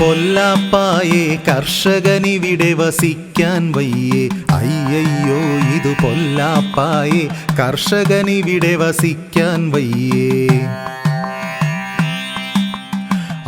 പൊല്ലാപ്പായേ കർഷകനിവിടെ വസിക്കാൻ വയ്യേ. അയ്യയ്യോ ഇത് പൊല്ലാപ്പായേ കർഷകനിവിടെ വസിക്കാൻ വയ്യേ.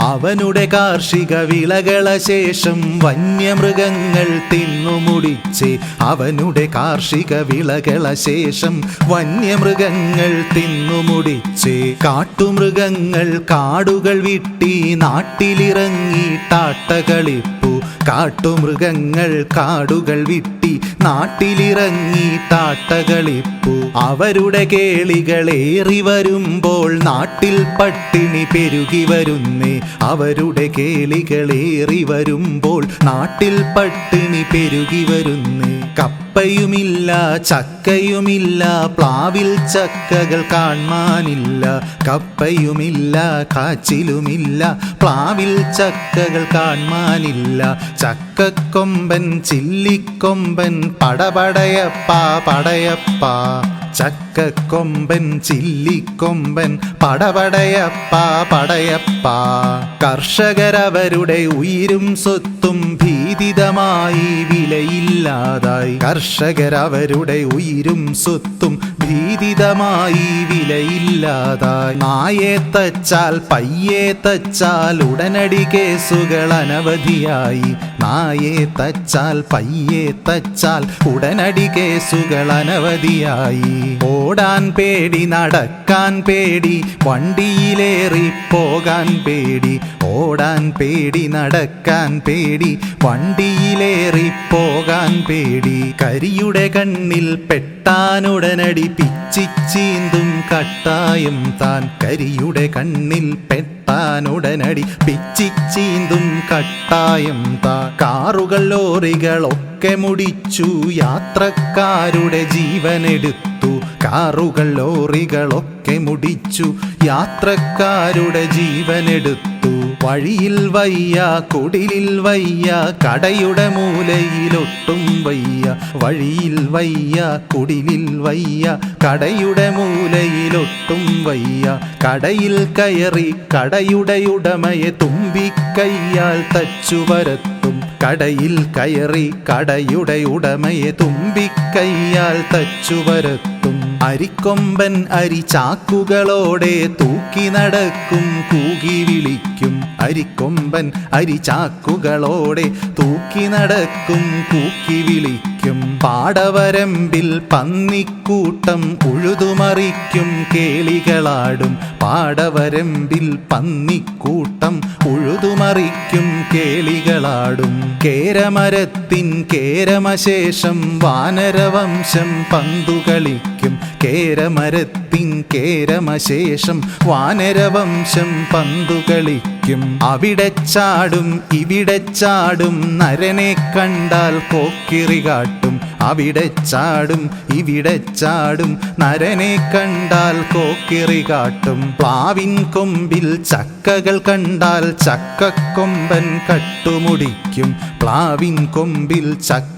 അവനുടെ കാർഷിക വിളകള ശേഷം വന്യമൃഗങ്ങൾ തിന്നു മുടിച്ച് അവനുടെ കാർഷിക വിളകള ശേഷം വന്യമൃഗങ്ങൾ തിന്നു മുടിച്ച് കാട്ടുമൃഗങ്ങൾ കാടുകൾ വിട്ടി നാട്ടിലിറങ്ങി ടാട്ടകളിപ്പു കാട്ടുമൃഗങ്ങൾ കാടുകൾ വിട്ടി നാട്ടിലിറങ്ങി താട്ടകളിപ്പു. അവരുടെ കേളികളേറി വരുമ്പോൾ നാട്ടിൽ പട്ടിണി പെരുകി വരുന്നേ. അവരുടെ കേളികളേറി വരുമ്പോൾ നാട്ടിൽ പട്ടിണി പെരുകി വരുന്നേ. കപ്പയുമില്ല ചക്കയുമില്ല പ്ലാവിൽ ചക്കകൾ കാണാനില്ല കപ്പയുമില്ല കാച്ചിലുമില്ല പ്ലാവിൽ ചക്കകൾ കാണാനില്ല. ചക്കക്കൊമ്പൻ ചില്ലിക്കൊമ്പൻ പടപടയപ്പ പടയപ്പ. ചക്കക്കൊമ്പൻ ചില്ലിക്കൊമ്പൻ പടപടയപ്പ പടയപ്പ. കർഷകരവരുടെ ഉയിരും സ്വത്തും ഭീതിതമായി വിലയില്ലാതായി. കർഷകരവരുടെ ഉയിരും സ്വത്തും ഭീതിതമായി വിലയില്ലാതായി. നായെ തച്ചാൽ പയ്യെ തച്ചാൽ ഉടനടി കേസുകൾ അനവധിയായി. നായെ തച്ചാൽ പയ്യെ തച്ചാൽ ഉടനടി കേസുകൾ അനവധിയായി. ഓടാൻ പേടി നടക്കാൻ പേടി വണ്ടിയിലേറി പോകാൻ പേടി. ഓടാൻ പേടി നടക്കാൻ പേടി വണ്ടിയിലേറി പോകാൻ പേടി. കരിയുടെ കണ്ണിൽ പെട്ടാനുടനടി പിച്ചിച്ചീന്തും കട്ടായും താൻ കരിയുടെ കണ്ണിൽ പെട്ടാനുടനടി പിച്ചിച്ചീന്തും കട്ടായും താ കാറുകൾ ലോറികളൊക്കെ മുടിച്ചു. യാത്രക്കാരുടെ ജീവനെടുത്തു. കാറുകൾ ലോറികളൊക്കെ മുടിച്ചു. യാത്രക്കാരുടെ ജീവനെടുത്തു. വഴിയിൽ വയ്യ കുടിലിൽ വയ്യ കടയുടെ മൂലയിലൊട്ടും വയ്യ. വഴിയിൽ വയ്യ കുടിലിൽ വയ്യ കടയുടെ മൂലയിലൊട്ടും വയ്യ. കടയിൽ കയറി കടയുടെ ഉടമയെ തുമ്പിക്കയ്യാൽ തച്ചു വരത്തും കടയിൽ കയറി കടയുടെ ഉടമയെ തുമ്പിക്കയ്യാൽ തച്ചു വരത്തും അരിക്കൊമ്പൻ അരി ചാക്കുകളോടെ തൂക്കി നടക്കും കൂകി വിളിക്കും. അരിക്കൊമ്പൻ അരി ചാക്കുകളോടെ തൂക്കി നടക്കും കൂക്കി വിളിക്കും. പാടവരമ്പിൽ പന്നിക്കൂട്ടം ഉഴുതുമറിക്കും. കേളികളാടും പാടവരമ്പിൽ പന്നിക്കൂട്ടം ഉഴുതുമറിക്കും. കേളികളാടും കേരമരത്തിൻ കേരമശേഷം വാനരവംശം പന്തുകളിക്കും. കേരമരത്തിൻ കേരമശേഷം വാനരവംശം പന്തുകളിക്കും. അവിടെ ചാടും ഇവിടെ ചാടും നരനെ കണ്ടാൽ പോക്കിറി കാട്ടും. അവിടെ ചാടും ഇവിടെ ചാടും നരനെ കണ്ടാൽ കോക്കിറി കാട്ടും. പ്ലാവിൻ കൊമ്പിൽ ചക്കകൾ കണ്ടാൽ ചക്കക്കൊമ്പൻ കട്ടുമുടിക്കും. പ്ലാവിൻ കൊമ്പിൽ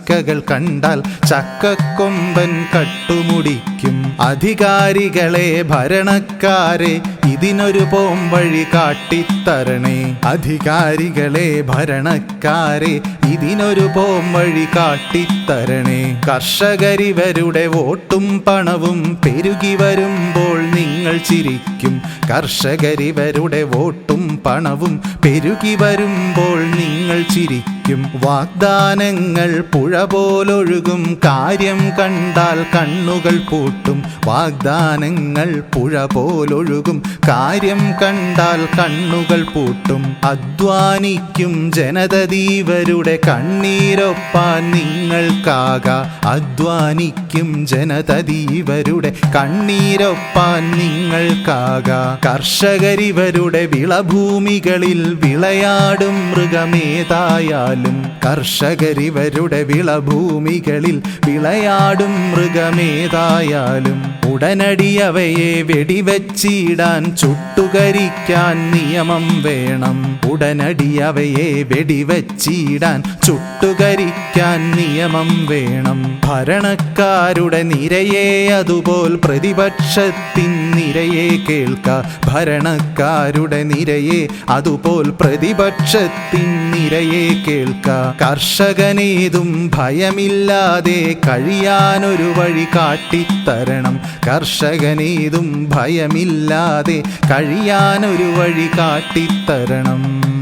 ചക്കകൾ കണ്ടാൽ ചക്കക്കൊമ്പൻ കട്ടുമുടിക്കും. അധികാരികളെ ഭരണക്കാരെ ഇതിനൊരു പോംവഴി കാട്ടിത്തരണേ. അധികാരികളെ ഭരണക്കാരെ ഇതിനൊരു പോംവഴി കാട്ടിത്തരണേ. കർഷകരിവരുടെ വോട്ടും പണവും പെരുകി വരുമ്പോൾ നിങ്ങൾ ചിരിക്കും. കർഷകരിവരുടെ വോട്ടും പണവും പെരുകി വരുമ്പോൾ നിങ്ങൾ ചിരിക്കും. വാഗ്ദാനങ്ങൾ പുഴ പോലൊഴുകും. കാര്യം കണ്ടാൽ കണ്ണുകൾ പൂട്ടും. വാഗ്ദാനങ്ങൾ പുഴ പോലൊഴുകും. കാര്യം കണ്ടാൽ കണ്ണുകൾ പൂട്ടും. അധ്വാനിക്കും ജനതദീവരുടെ കണ്ണീരൊപ്പാൻ നിങ്ങൾക്കാക. അധ്വാനിക്കും ജനതദീവരുടെ കണ്ണീരൊപ്പാൻ നിങ്ങൾക്കാക. കർഷകരിവരുടെ വിളഭൂമികളിൽ വിളയാടും മൃഗമേതായാലും മൃഗമേതായാലും കർഷകരിവരുടെ വിളഭൂമികളിൽ വിളയാടും മൃഗമേതായാലും ഉടനടി അവയെ വെടിവെച്ചിടാൻ ചുട്ടുകരിക്കാൻ നിയമം വേണം. ഉടനടി അവയെ വെടിവെച്ചിടാൻ ചുട്ടുകരിക്കാൻ നിയമം വേണം. ഭരണക്കാരുടെ നിരയെ അതുപോൽ പ്രതിപക്ഷത്തിൻ നിരയെ കേൾക്ക. ഭരണക്കാരുടെ നിരയെ അതുപോൽ പ്രതിപക്ഷത്തിൻ നിരയെ കേൾക്ക. കർഷകനേതും ഭയമില്ലാതെ കഴിയാനൊരു വഴി കാട്ടിത്തരണം. കർഷകനേതും ഭയമില്ലാതെ കഴിയാനൊരു വഴി കാട്ടിത്തരണം.